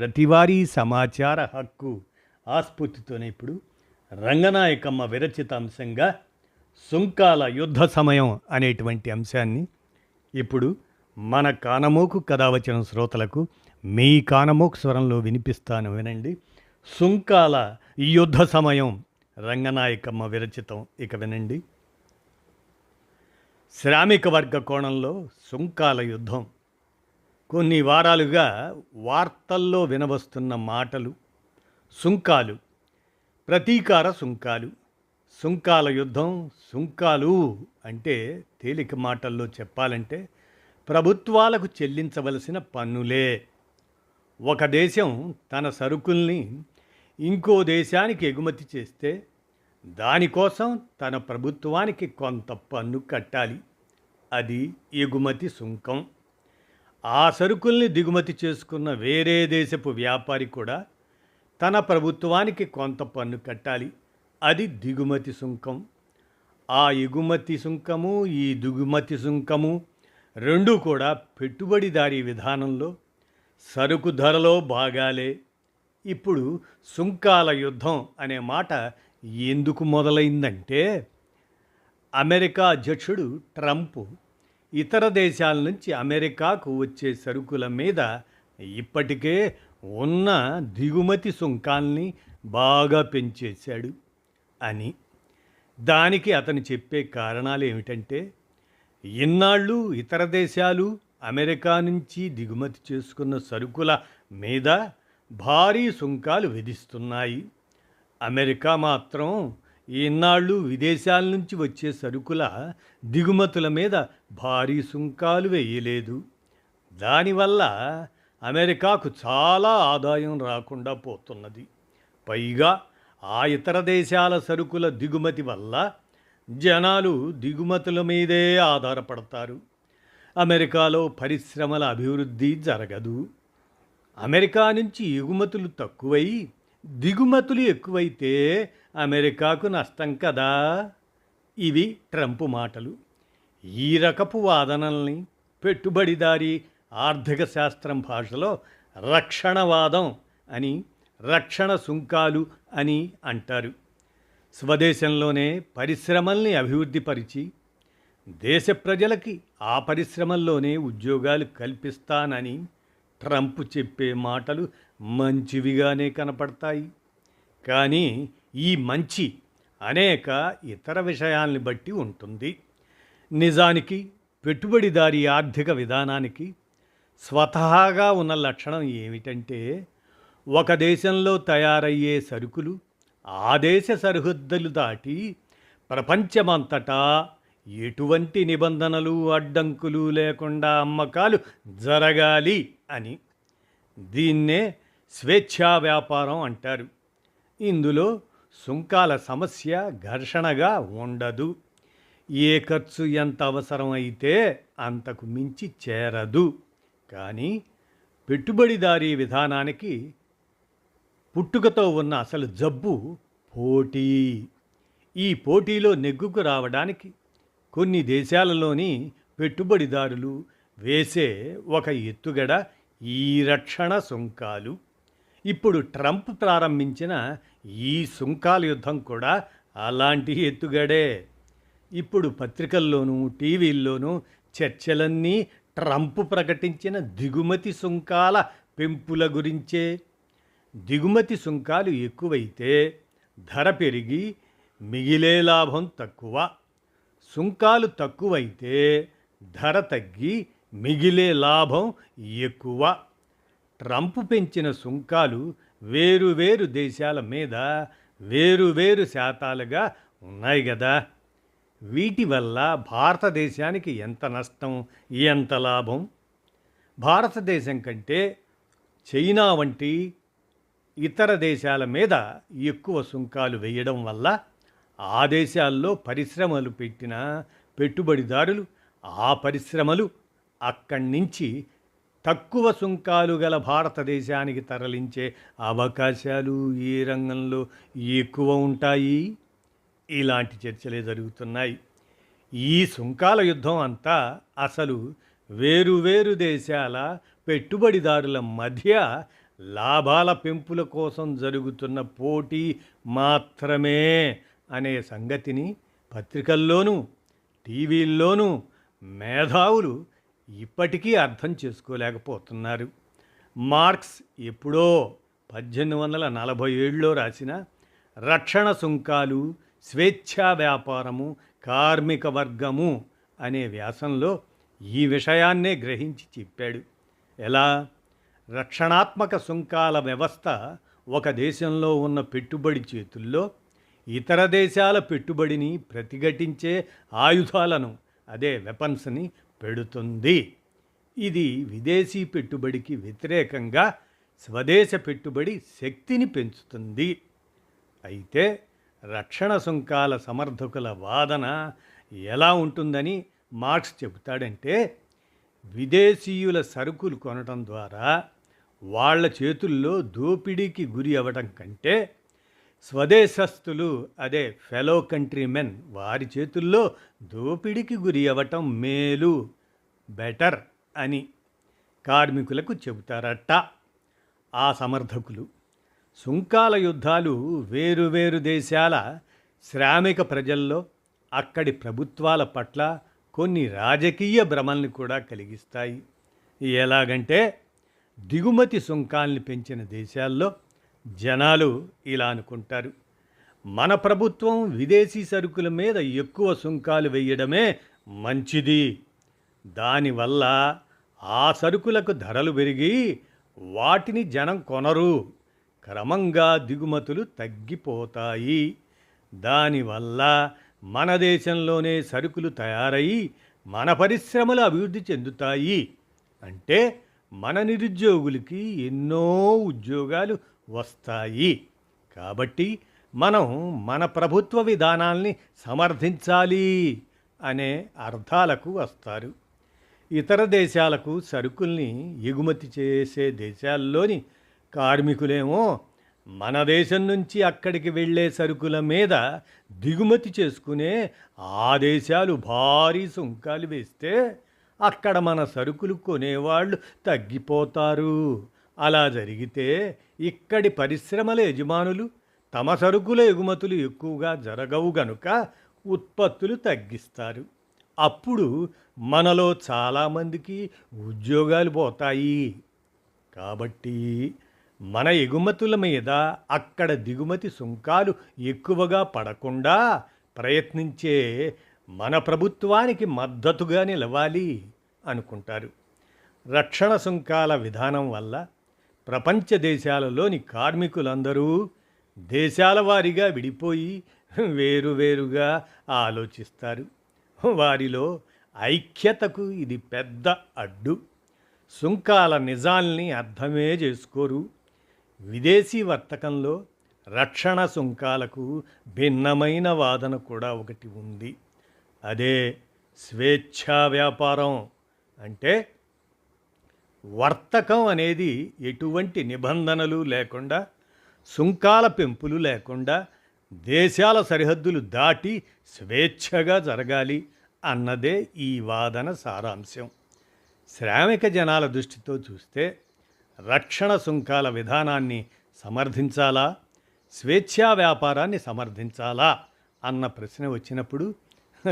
ప్రతివారీ సమాచార హక్కు ఆస్ఫూర్తితోనే ఇప్పుడు రంగనాయకమ్మ విరచిత అంశంగా సుంకాల యుద్ధ సమయం అనేటువంటి అంశాన్ని ఇప్పుడు మన కానమోకు కథ వచ్చిన శ్రోతలకు మీ కానమోకు స్వరంలో వినిపిస్తాను వినండి. సుంకాల యుద్ధ సమయం రంగనాయకమ్మ విరచితం ఇక వినండి. శ్రామిక వర్గ కోణంలో సుంకాల యుద్ధం కొన్ని వారాలుగా వార్తల్లో వినవస్తున్న మాటలు సుంకాలు ప్రతీకార సుంకాలు సుంకాల యుద్ధం సుంకాలు అంటే తేలిక మాటల్లో చెప్పాలంటే ప్రభుత్వాలకు చెల్లించవలసిన పన్నులే. ఒక దేశం తన సరుకుల్ని ఇంకో దేశానికి ఎగుమతి చేస్తే దానికోసం తన ప్రభుత్వానికి కొంత పన్ను కట్టాలి. అది ఎగుమతి సుంకం. ఆ సరుకుల్ని దిగుమతి చేసుకున్న వేరే దేశపు వ్యాపారి కూడా తన ప్రభుత్వానికి కొంత పన్ను కట్టాలి. అది దిగుమతి సుంకం. ఆ ఎగుమతి సుంకము ఈ దిగుమతి సుంకము రెండూ కూడా పెట్టుబడిదారీ విధానంలో సరుకు ధరలో భాగాలే. ఇప్పుడు సుంకాల యుద్ధం అనే మాట ఎందుకు మొదలైందంటే అమెరికా అధ్యక్షుడు ట్రంప్ ఇతర దేశాల నుంచి అమెరికాకు వచ్చే సరుకుల మీద ఇప్పటికే ఉన్న దిగుమతి సుంకాల్ని బాగా పెంచేశాడు అని. దానికి అతను చెప్పే కారణాలు ఏమిటంటే ఇన్నాళ్ళు ఇతర దేశాలు అమెరికా నుంచి దిగుమతి చేసుకున్న సరుకుల మీద భారీ సుంకాలు విధిస్తున్నాయి. అమెరికా మాత్రం ఈనాళ్ళు విదేశాల నుంచి వచ్చే సరుకుల దిగుమతుల మీద భారీ సుంకాలు వేయలేదు. దానివల్ల అమెరికాకు చాలా ఆదాయం రాకుండా పోతున్నది. పైగా ఆ ఇతర దేశాల సరుకుల దిగుమతి వల్ల జనాలు దిగుమతుల మీదే ఆధారపడతారు. అమెరికాలో పరిశ్రమల అభివృద్ధి జరగదు. అమెరికా నుంచి ఎగుమతులు తక్కువై దిగుమతులు ఎక్కువైతే అమెరికాకు నష్టం కదా? ఇవి ట్రంప్ మాటలు. ఈ రకపు వాదనల్ని పెట్టుబడిదారీ ఆర్థిక శాస్త్రం భాషలో రక్షణవాదం అని రక్షణ సుంకాలు అని అంటారు. స్వదేశంలోనే పరిశ్రమల్ని అభివృద్ధిపరిచి దేశ ప్రజలకి ఆ పరిశ్రమల్లోనే ఉద్యోగాలు కల్పిస్తానని ట్రంప్ చెప్పే మాటలు మంచివిగానే కనపడతాయి. కానీ ఈ మంచి అనేక ఇతర విషయాల్ని బట్టి ఉంటుంది. నిజానికి పెట్టుబడిదారి ఆర్థిక విధానానికి స్వతహాగా ఉన్న లక్షణం ఏమిటంటే ఒక దేశంలో తయారయ్యే సరుకులు ఆ దేశ సరిహద్దులు దాటి ప్రపంచమంతటా ఎటువంటి నిబంధనలు అడ్డంకులు లేకుండా అమ్మకాలు జరగాలి అని. దీన్నే స్వేచ్ఛా వ్యాపారం అంటారు. ఇందులో సుంకాల సమస్య ఘర్షణగా ఉండదు. ఏ ఖర్చు ఎంత అవసరం అయితే అంతకు మించి చేరదు. కానీ పెట్టుబడిదారీ విధానానికి పుట్టుకతో ఉన్న అసలు జబ్బు పోటీ. ఈ పోటీలో నెగ్గుకు రావడానికి కొన్ని దేశాలలోని పెట్టుబడిదారులు వేసే ఒక ఎత్తుగడ ఈ రక్షణ సుంకాలు. ఇప్పుడు ట్రంప్ ప్రారంభించిన ఈ సుంకాల యుద్ధం కూడా అలాంటి ఎత్తుగడే. ఇప్పుడు పత్రికల్లోనూ టీవీల్లోనూ చర్చలన్నీ ట్రంప్ ప్రకటించిన దిగుమతి సుంకాల పెంపుల గురించే. దిగుమతి సుంకాలు ఎక్కువైతే ధర పెరిగి మిగిలే లాభం తక్కువ. సుంకాలు తక్కువైతే ధర తగ్గి మిగిలే లాభం ఎక్కువ. ట్రంప్ పెంచిన సుంకాలు వేరు వేరు దేశాల మీద వేరు వేరు శాతాలుగా ఉన్నాయి కదా వీటి వల్ల భారతదేశానికి ఎంత నష్టం ఎంత లాభం? భారతదేశం కంటే చైనా వంటి ఇతర దేశాల మీద ఎక్కువ సుంకాలు వేయడం వల్ల ఆ దేశాల్లో పరిశ్రమలు పెట్టిన పెట్టుబడిదారులు ఆ పరిశ్రమలు అక్కడి నుంచి తక్కువ సుంకాలు గల భారతదేశానికి తరలించే అవకాశాలు ఏ రంగంలో ఎక్కువ ఉంటాయి. ఇలాంటి చర్చలే జరుగుతున్నాయి. ఈ సుంకాల యుద్ధం అంతా అసలు వేరు వేరు దేశాల పెట్టుబడిదారుల మధ్య లాభాల పెంపుల కోసం జరుగుతున్న పోటీ మాత్రమే అనే సంగతిని పత్రికల్లోనూ టీవీల్లోనూ మేధావులు ఇప్పటికీ అర్థం చేసుకోలేకపోతున్నారు. మార్క్స్ ఎప్పుడో పద్దెనిమిది వందల నలభై ఏడులో రాసిన రక్షణ సుంకాలు స్వేచ్ఛా వ్యాపారము కార్మిక వర్గము అనే వ్యాసంలో ఈ విషయాన్నే గ్రహించి చెప్పాడు. ఎలా? రక్షణాత్మక సుంకాల వ్యవస్థ ఒక దేశంలో ఉన్న పెట్టుబడి చేతుల్లో ఇతర దేశాల పెట్టుబడిని ప్రతిఘటించే ఆయుధాలను అదే వెపన్స్ని పెడుతుంది. ఇది విదేశీ పెట్టుబడికి వ్యతిరేకంగా స్వదేశ పెట్టుబడి శక్తిని పెంచుతుంది. అయితే రక్షణ సుంకాల సమర్థకుల వాదన ఎలా ఉంటుందని మార్క్స్ చెబుతాడంటే విదేశీయుల సరుకులు కొనటం ద్వారా వాళ్ళ చేతుల్లో దోపిడీకి గురి అవ్వటం కంటే స్వదేశస్థులు అదే ఫెలో కంట్రీమెన్ వారి చేతుల్లో దోపిడీకి గురి అవ్వటం మేలు. బెటర్ అని కార్మికులకు చెబుతారట ఆ సమర్థకులు. సుంకాల యుద్ధాలు వేరు వేరు దేశాల శ్రామిక ప్రజల్లో అక్కడి ప్రభుత్వాల పట్ల కొన్ని రాజకీయ భ్రమల్ని కూడా కలిగిస్తాయి. ఎలాగంటే దిగుమతి సుంకాల్ని పెంచిన దేశాల్లో జనాలు ఇలా అనుకుంటారు. మన ప్రభుత్వం విదేశీ సరుకుల మీద ఎక్కువ సుంకాలు వేయడమే మంచిది. దానివల్ల ఆ సరుకులకు ధరలు పెరిగి వాటిని జనం కొనరు. క్రమంగా దిగుమతులు తగ్గిపోతాయి. దానివల్ల మన దేశంలోనే సరుకులు తయారయి మన పరిశ్రమలు అభివృద్ధి చెందుతాయి. అంటే మన నిరుద్యోగులకి ఎన్నో ఉద్యోగాలు వస్తాయి. కాబట్టి మనం మన ప్రభుత్వ విధానాల్ని సమర్థించాలి అనే అర్థాలకు వస్తారు. ఇతర దేశాలకు సరుకుల్ని ఎగుమతి చేసే దేశాల్లోని కార్మికులేమో మన దేశం నుంచి అక్కడికి వెళ్ళే సరుకుల మీద దిగుమతి చేసుకునే ఆ దేశాలు భారీ సుంకాలు వేస్తే అక్కడ మన సరుకులు కొనేవాళ్ళు తగ్గిపోతారు. అలా జరిగితే ఇక్కడి పరిశ్రమల యజమానులు తమ సరుకుల ఎగుమతులు ఎక్కువగా జరగవు గనుక ఉత్పత్తులు తగ్గిస్తారు. అప్పుడు మనలో చాలామందికి ఉద్యోగాలు పోతాయి. కాబట్టి మన ఎగుమతుల మీద అక్కడ దిగుమతి సుంకాలు ఎక్కువగా పడకుండా ప్రయత్నించే మన ప్రభుత్వానికి మద్దతుగా నిలవాలి అనుకుంటారు. రక్షణ సుంకాల విధానం వల్ల ప్రపంచ దేశాలలోని కార్మికులందరూ దేశాల వారీగా విడిపోయి వేరువేరుగా ఆలోచిస్తారు. వారిలో ఐక్యతకు ఇది పెద్ద అడ్డు. సుంకాల నిజాల్ని అర్థమే చేసుకోరు. విదేశీ వర్తకంలో రక్షణ సుంకాలకు భిన్నమైన వాదన కూడా ఒకటి ఉంది. అదే స్వేచ్ఛా వ్యాపారం అంటే వర్తకం అనేది ఎటువంటి నిబంధనలు లేకుండా సుంకాల పెంపులు లేకుండా దేశాల సరిహద్దులు దాటి స్వేచ్ఛగా జరగాలి అన్నదే ఈ వాదన సారాంశం. శ్రామిక జనాల దృష్టితో చూస్తే రక్షణ సుంకాల విధానాన్ని సమర్థించాలా? స్వేచ్ఛా వ్యాపారాన్ని సమర్థించాలా? అన్న ప్రశ్న వచ్చినప్పుడు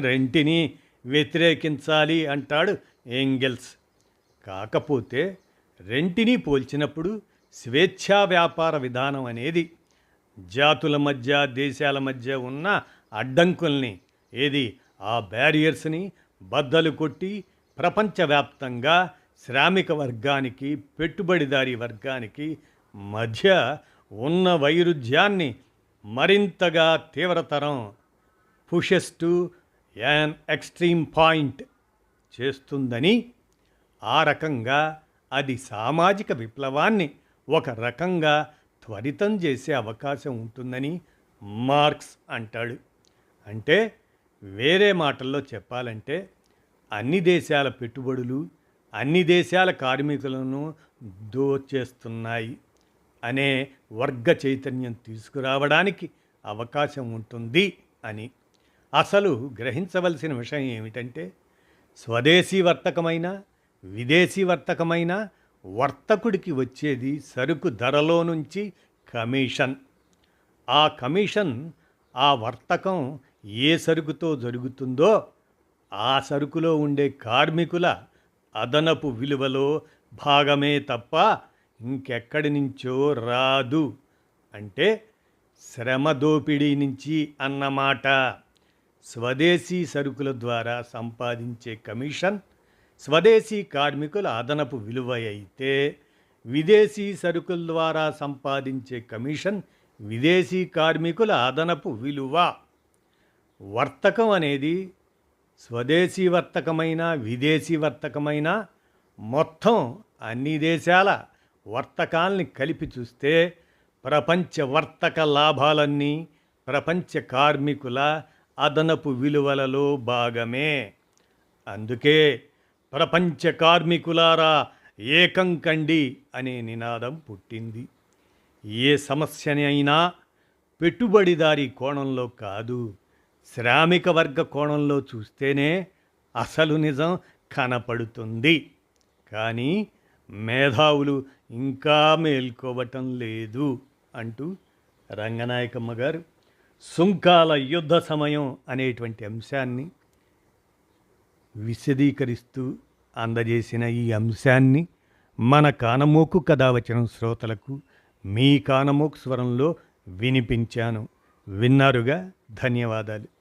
రెంటిని వ్యతిరేకించాలి అంటాడు ఏంగెల్స్ కాకపోతే రెంటిని పోల్చినప్పుడు స్వేచ్ఛా వ్యాపార విధానం అనేది జాతుల మధ్య దేశాల మధ్య ఉన్న అడ్డంకుల్ని ఏది ఆ బ్యారియర్స్ని బద్దలు కొట్టి ప్రపంచవ్యాప్తంగా శ్రామిక వర్గానికి పెట్టుబడిదారీ వర్గానికి మధ్య ఉన్న వైరుధ్యాన్ని మరింతగా తీవ్రతరం pushes to an extreme point చేస్తుందని ఆ రకంగా అది సామాజిక విప్లవాన్ని ఒక రకంగా త్వరితం చేసే అవకాశం ఉంటుందని మార్క్స్ అంటాడు. అంటే వేరే మాటల్లో చెప్పాలంటే అన్ని దేశాల పెట్టుబడులు అన్ని దేశాల కార్మికులను దోచేస్తున్నాయి అనే వర్గ చైతన్యం తీసుకురావడానికి అవకాశం ఉంటుంది అని. అసలు గ్రహించవలసిన విషయం ఏమిటంటే స్వదేశీ వర్తకమైన విదేశీ వర్తకమైన వర్తకుడికి వచ్చేది సరుకు ధరలో నుంచి కమిషన్. ఆ కమిషన్ ఆ వర్తకం ఏ సరుకుతో జరుగుతుందో ఆ సరుకులో ఉండే కార్మికుల అదనపు విలువలో భాగమే తప్ప ఇంకెక్కడి నుంచో రాదు. అంటే శ్రమ దోపిడీ నుంచి అన్నమాట. స్వదేశీ సరుకుల ద్వారా సంపాదించే కమిషన్ స్వదేశీ కార్మికుల అదనపు విలువ అయితే విదేశీ సరుకుల ద్వారా సంపాదించే కమిషన్ విదేశీ కార్మికుల అదనపు విలువ. వర్తకం అనేది స్వదేశీ వర్తకమైన విదేశీ వర్తకమైన మొత్తం అన్ని దేశాల వర్తకాల్ని కలిపి చూస్తే ప్రపంచ వర్తక లాభాలన్నీ ప్రపంచ కార్మికుల అదనపు విలువలలో భాగమే. అందుకే ప్రపంచ కార్మికులారా ఏకం కండి అనే నినాదం పుట్టింది. ఏ సమస్యని అయినా పెట్టుబడిదారి కోణంలో కాదు శ్రామిక వర్గ కోణంలో చూస్తేనే అసలు నిజం కనపడుతుంది. కానీ మేధావులు ఇంకా మేల్కోవటం లేదు అంటూ రంగనాయకమ్మ గారు సుంకాల యుద్ధ సమయం అనేటువంటి అంశాన్ని విశదీకరిస్తూ అందజేసిన ఈ అంశాన్ని మన కానమోకు కథ వచ్చిన శ్రోతలకు మీ కానమోకు స్వరంలో వినిపించాను. విన్నారుగా? ధన్యవాదాలు.